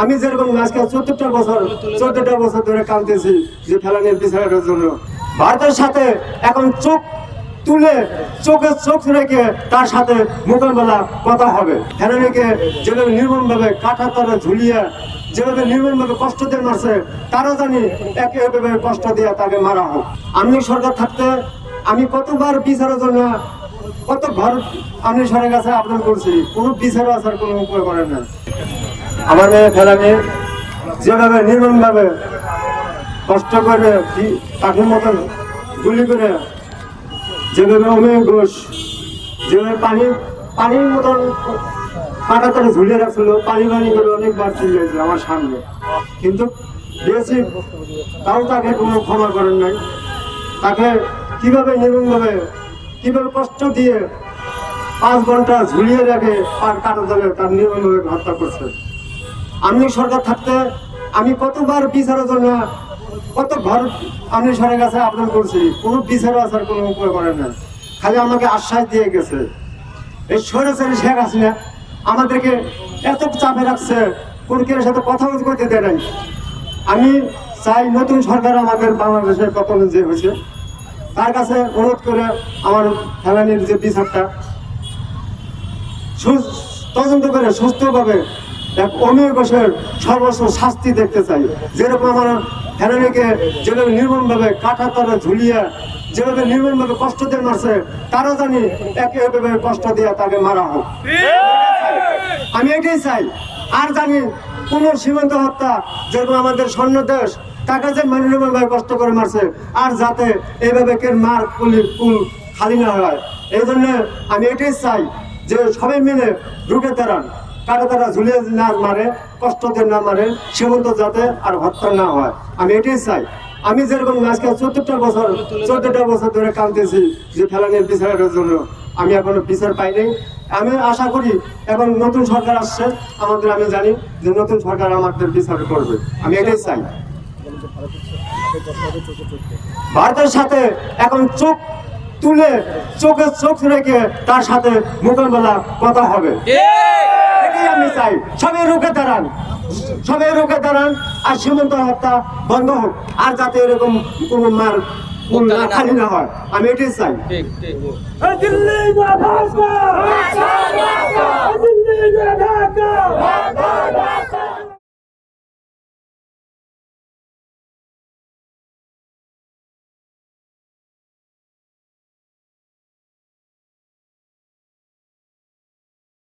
আমি যেরকম আজকে চোদ্দটা বছর চোদ্দটা বছর ধরে কাঁদতেছি যে ফেলানির বিচারের জন্য। ভারতের সাথে এখন চোখ তুলে, চোখে চোখ রেখে তার সাথে মোকাবেলা কথা হবে। ফেলানিকে যেভাবে নির্মমভাবে কাঠা তারা ঝুলিয়ে, যেভাবে নির্মমভাবে কষ্ট দিয়ে মারছে তারা জানি একে এভাবে কষ্ট দিয়ে তাকে মারা হোক। আমি সরকার থাকতে, আমি কতবার বিচারের জন্য, কত ঘর আমি সরের কাছে আবেদন করছি কোনো বিচার আসার কোনো উপায় করেন না আমার মেয়ে ফেলানি যেভাবে নির্মমভাবে কষ্ট করে কাঠের মতন গুলি করে, যেভাবে অমেয় ঘোষ, যেভাবে পানি পানির মতন কাটা তারা ঝুলিয়ে রাখছিল পানি পানি করে অনেকবার চিল্লিয়েছে আমার সামনে। কিন্তু বেশি তাও তাকে কোনো ক্ষমা করেন নাই। তাকে কীভাবে নির্মমভাবে, কীভাবে কষ্ট দিয়ে পাঁচ ঘণ্টা ঝুলিয়ে রাখে আর কাটা তার নির্মমভাবে হত্যা করছে? আমি সরকার থাকতে আমি কতবার বিচারের জন্য কত ঘর আমি সরের কাছে আবেদন করছি, কোনো বিচার আসার কোনো উপায় করেন না খালি আমাকে আশ্বাস দিয়ে গেছে। এই সরেছেন শেখ হাসিনা আমাদেরকে এত চাপে রাখছে, কোন কেউ সাথে কথা করতে দেয় নাই। আমি চাই নতুন সরকার আমাদের বাংলাদেশের পতন যে হয়েছে, তার কাছে অনুরোধ করে আমার ফেলানির যে বিচারটা তদন্ত করে সুস্থভাবে এক অমীয় ঘোষের সর্বস্ব শাস্তি দেখতে চাই। যেরকম আমার ফেরানিকে যেভাবে নির্মমভাবে কাঠা তারা ঝুলিয়ে, যেভাবে নির্মমভাবে কষ্ট দিয়ে মারছে তারা জানি একে এভাবে কষ্ট দিয়ে তাকে মারা হোক। আমি এটাই চাই। আর জানি কোন সীমান্ত হত্যা, যেরকম আমাদের স্বর্ণ দেশ, তাকে যে মাননীয়ভাবে কষ্ট করে মারছে, আর যাতে এইভাবে কে মার কুলি কুল খালি না হয়। এই জন্য আমি এটাই চাই যে সবাই মিলে ঢুকে দাঁড়ান। কাটা তারা ঝুলিয়ে না মারে, কষ্ট দিয়ে না মারে সীমান্ত যাতে আর হত্যা না হয়। আমি এটাই চাই। আমি যেরকম আজকে চোদ্দটা বছর চোদ্দটা বছর ধরে কাঁদতেছি যে ফেলানির বিচারের জন্য। আমি এখনও বিচার পাইনি আমি আশা করি এবং নতুন সরকার আসছে, আমাদের আমি জানি যে নতুন সরকার আমাদের বিচার করবে। আমি এটাই চাই। ভারতের সাথে এখন চোখ তুলে, চোখে চোখ রেখে তার সাথে মোকাবেলা কথা হবে। আমি চাই। সবাই রুখে দাঁড়ান। সবাই রুখে দাঁড়ান আর সীমন্ত হত্যা বন্ধ হোক। আর যাতে এরকম কোনো মার খালি না হয়। আমি এটাই চাই। দিল্লি